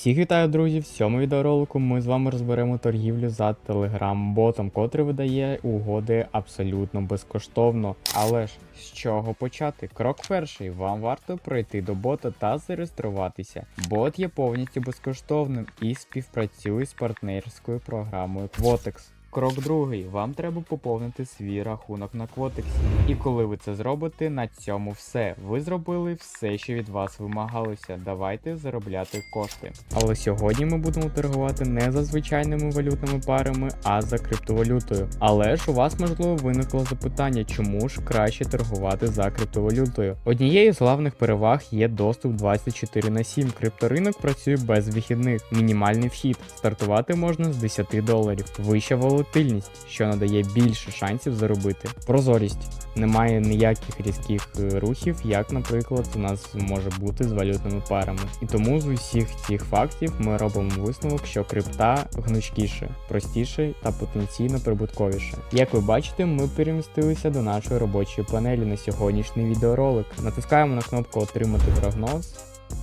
Всіх вітаю, друзі! В цьому відеоролику ми з вами розберемо торгівлю за телеграм-ботом, котрий видає угоди абсолютно безкоштовно. Але ж з чого почати? Крок перший: вам варто пройти до бота та зареєструватися. Бот є повністю безкоштовним і співпрацює з партнерською програмою Quotex. Крок другий. Вам треба поповнити свій рахунок на Quotex. І коли ви це зробите, на цьому все. Ви зробили все, що від вас вимагалося. Давайте заробляти кошти. Але сьогодні ми будемо торгувати не за звичайними валютними парами, а за криптовалютою. Але ж у вас можливо виникло запитання, чому ж краще торгувати за криптовалютою. Однією з головних переваг є доступ 24 на 7. Крипторинок працює без вихідних. Мінімальний вхід. Стартувати можна з 10 доларів. Вища волатильність, що надає більше шансів заробити. Прозорість. Немає ніяких різких е, рухів, як, наприклад, у нас може бути з валютними парами. І тому з усіх цих фактів ми робимо висновок, що крипта гнучкіше, простіше та потенційно прибутковіше. Як ви бачите, ми перемістилися до нашої робочої панелі на сьогоднішній відеоролик. Натискаємо на кнопку Отримати прогноз.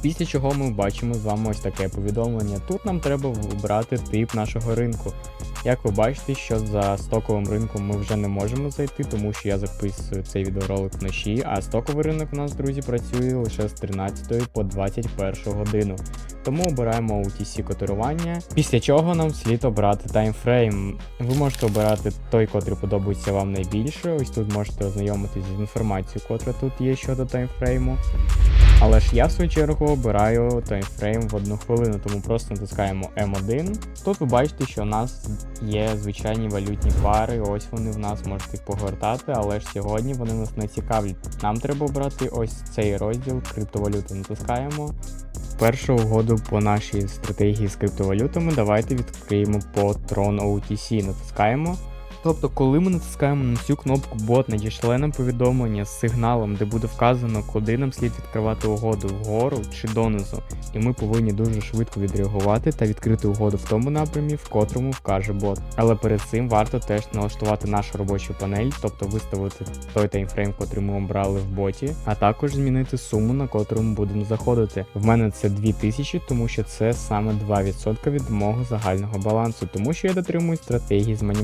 Після чого ми бачимо з вами ось таке повідомлення. Тут нам треба вибрати тип нашого ринку. Як ви бачите, що за стоковим ринком ми вже не можемо зайти, тому що я записую цей відеоролик вночі, а стоковий ринок у нас, друзі, працює лише з 13 по 21 годину. Тому обираємо OTC котирування, після чого нам слід обрати таймфрейм. Ви можете обирати той, котрий подобається вам найбільше. Ось тут можете ознайомитися з інформацією, котра тут є щодо таймфрейму. Але ж я в свою чергу обираю таймфрейм в одну хвилину, тому просто натискаємо M1. Тут ви бачите, що у нас є звичайні валютні пари, ось вони в нас можуть їх погортати, але ж сьогодні вони нас не цікавлять. Нам треба обрати ось цей розділ криптовалюти. Натискаємо. Першу угоду по нашій стратегії з криптовалютами давайте відкриємо по Tron OTC. Натискаємо. Тобто, коли ми натискаємо на цю кнопку бот, надійшле нам повідомлення з сигналом, де буде вказано, куди нам слід відкривати угоду вгору чи донизу, і ми повинні дуже швидко відреагувати та відкрити угоду в тому напрямі, в котрому вкаже бот. Але перед цим варто теж налаштувати нашу робочу панель, тобто виставити той таймфрейм, котрий ми обрали в боті, а також змінити суму, на котру ми будемо заходити. В мене це 2000, тому що це саме 2% від мого загального балансу, тому що я дотримуюсь стратегії з мані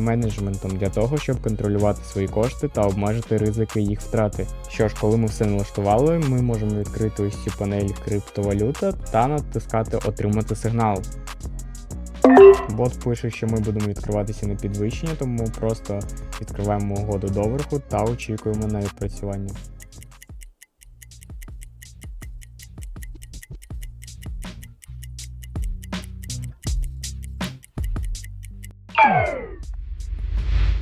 менеджментом для того, щоб контролювати свої кошти та обмежити ризики їх втрати. Що ж, коли ми все налаштували, ми можемо відкрити ось цю панель криптовалюта та натискати Отримати сигнал. Бот пише, що ми будемо відкриватися на підвищення, тому просто відкриваємо угоду доверху та очікуємо на відпрацювання.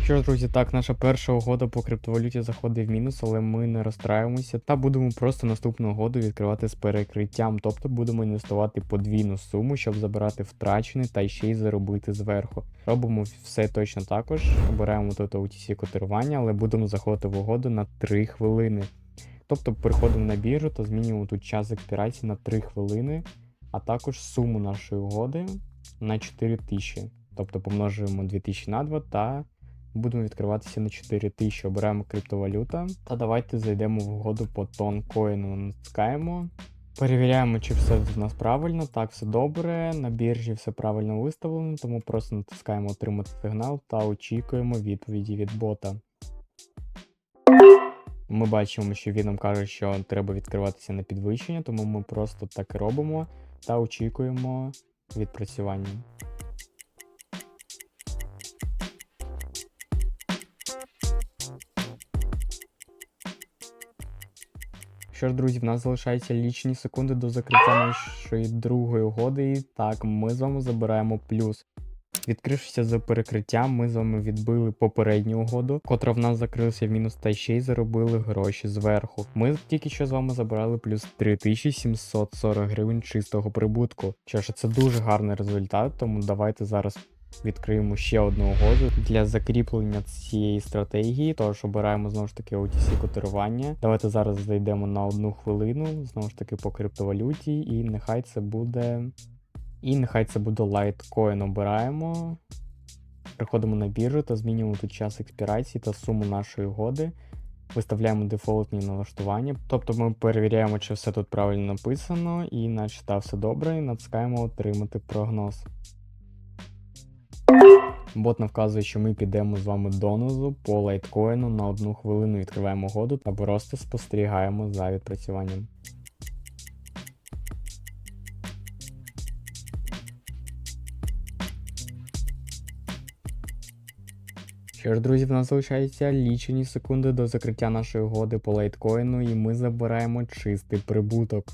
Що ж, друзі, так, наша перша угода по криптовалюті заходить в мінус, але ми не розстраюємося та будемо просто наступну угоду відкривати з перекриттям, тобто будемо інвестувати подвійну суму, щоб забирати втрачене та ще й заробити зверху. Робимо все точно також. Обираємо тут OTC котирування, але будемо заходити в угоду на 3 хвилини. Тобто переходимо на біржу та змінюємо тут час експірації на 3 хвилини, а також суму нашої угоди на 4000. Тобто помножуємо 2000 на 2 та будемо відкриватися на 4000. Обираємо криптовалюта. Та давайте зайдемо в угоду по тонкоїну. Натискаємо. Перевіряємо, чи все в нас правильно. Так, все добре. На біржі все правильно виставлено, тому просто натискаємо отримати сигнал та очікуємо відповіді від бота. Ми бачимо, що він нам каже, що треба відкриватися на підвищення, тому ми просто так і робимо та очікуємо відпрацювання. Що ж, друзі, в нас залишається лічні секунди до закриття нашої другої угоди. І так, ми з вами забираємо плюс. Відкрившися за перекриттям, ми з вами відбили попередню угоду, котра в нас закрилася в мінус та ще й заробили гроші зверху. Ми тільки що з вами забрали плюс 3740 гривень чистого прибутку. Що ж, це дуже гарний результат, тому давайте зараз відкриємо ще одну угоду для закріплення цієї стратегії. Тож обираємо знову ж таки OTC котирування. Давайте зараз зайдемо на одну хвилину, знову ж таки по криптовалюті, і нехай це буде. І нехай це буде Litecoin. Обираємо. Приходимо на біржу та змінюємо тут час експірації та суму нашої угоди виставляємо дефолтні налаштування. Тобто ми перевіряємо, чи все тут правильно написано, і наче та все добре, і натискаємо отримати прогноз. Бот нам вказує, що ми підемо з вами донизу по лайткоїну на одну хвилину відкриваємо году та просто спостерігаємо за відпрацюванням. Що ж, друзі, в нас залишається лічені секунди до закриття нашої угоди по лайткоїну, і ми забираємо чистий прибуток.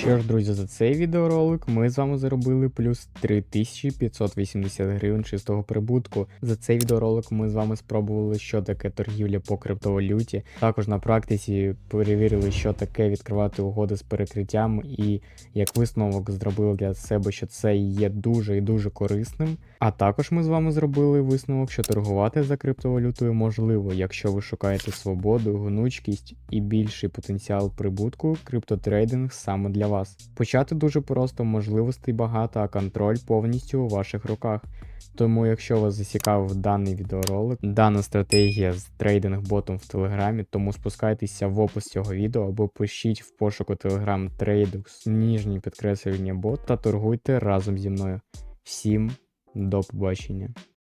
Що ж, друзі, за цей відеоролик ми з вами заробили плюс 3580 гривень чистого прибутку. За цей відеоролик ми з вами спробували, що таке торгівля по криптовалюті. Також на практиці перевірили, що таке відкривати угоди з перекриттям, і як висновок зробили для себе, що це є дуже і дуже корисним. А також ми з вами зробили висновок, що торгувати за криптовалютою можливо, якщо ви шукаєте свободу, гнучкість і більший потенціал прибутку, криптотрейдинг саме для вас. Почати дуже просто, можливостей багато, а контроль повністю у ваших руках. Тому, якщо вас зацікавив даний відеоролик, дана стратегія з трейдинг ботом в Телеграмі, тому спускайтеся в опис цього відео або пишіть в пошуку Telegram Tradex ніжні підкреслювання бот та торгуйте разом зі мною. Всім до побачення.